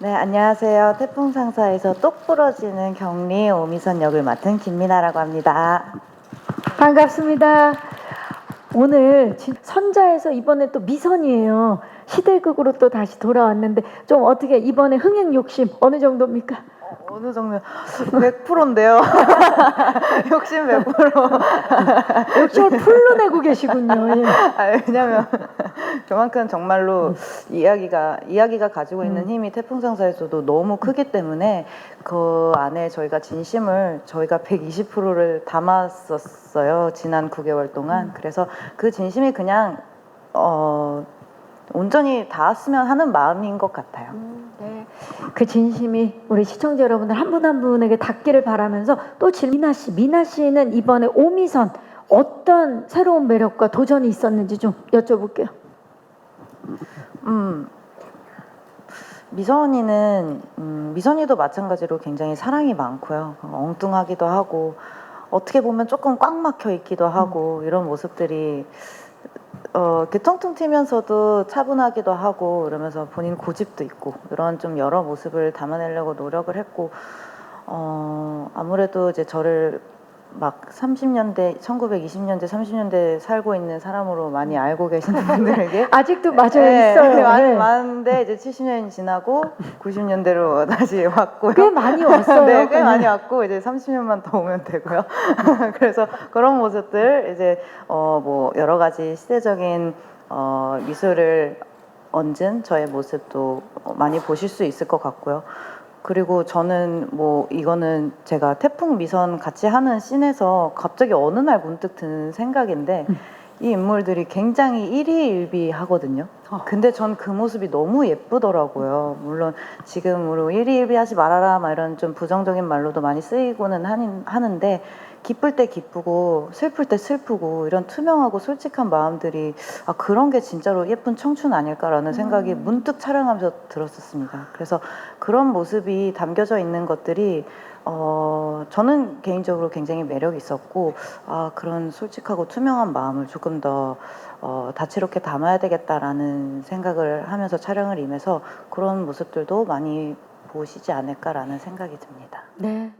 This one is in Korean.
네, 안녕하세요. 태풍 상사에서 똑 부러지는 격리 오미선 역을 맡은 김민아라고 합니다. 반갑습니다. 오늘 진- 선자에서 이번에 또 미선이에요. 시대극으로 또 다시 돌아왔는데 좀 어떻게 이번에 흥행 욕심 어느 정도입니까? 어느 정도 100%인데요. 욕심 100%. 욕심을 풀로 내고 계시군요. 예. 아, 왜냐면 그만큼 정말로 이야기가 이야기가 가지고 있는 힘이 태풍 상사에서도 너무 크기 때문에 그 안에 저희가 진심을 저희가 120%를 담았었어요. 지난 9개월 동안. 그래서 그 진심이 그냥 어 온전히 닿았으면 하는 마음인 것 같아요. 네. 그 진심이 우리 시청자 여러분들 한 분 한 분에게 닿기를 바라면서 또 질- 미나 씨, 미나 씨는 이번에 오미선 어떤 새로운 매력과 도전이 있었는지 좀 여쭤볼게요. 음. 미선이는 음, 미선이도 마찬가지로 굉장히 사랑이 많고요. 엉뚱하기도 하고 어떻게 보면 조금 꽉 막혀 있기도 하고 이런 모습들이 어, 이렇게 텅텅 튀면서도 차분하기도 하고 이러면서 본인 고집도 있고 이런 좀 여러 모습을 담아내려고 노력을 했고 어, 아무래도 이제 저를 막 30년대, 1920년대, 30년대 살고 있는 사람으로 많이 알고 계시는 분들에게 아직도 맞아요 네, 있어요. 많이 네. 많은데 이제 70년이 지나고 90년대로 다시 왔고요. 꽤 많이 왔어요. 네, 꽤 많이 왔고 이제 30년만 더 오면 되고요. 그래서 그런 모습들 이제 어 뭐 여러 가지 시대적인 어 미술을 얹은 저의 모습도 많이 보실 수 있을 것 같고요. 그리고 저는 뭐 이거는 제가 태풍 미선 같이 하는 씬에서 갑자기 어느 날 문득 드는 생각인데 이 인물들이 굉장히 일희일비하거든요. 근데 전 그 모습이 너무 예쁘더라고요. 물론 지금으로 일희일비하지 말아라 막 이런 좀 부정적인 말로도 많이 쓰이고는 하는, 하는데 기쁠 때 기쁘고 슬플 때 슬프고 이런 투명하고 솔직한 마음들이 아 그런 게 진짜로 예쁜 청춘 아닐까라는 생각이 문득 촬영하면서 들었었습니다. 그래서 그런 모습이 담겨져 있는 것들이 어 저는 개인적으로 굉장히 매력 있었고 아 그런 솔직하고 투명한 마음을 조금 더 어, 다채롭게 담아야 되겠다라는 생각을 하면서 촬영을 임해서 그런 모습들도 많이 보시지 않을까라는 생각이 듭니다. 네.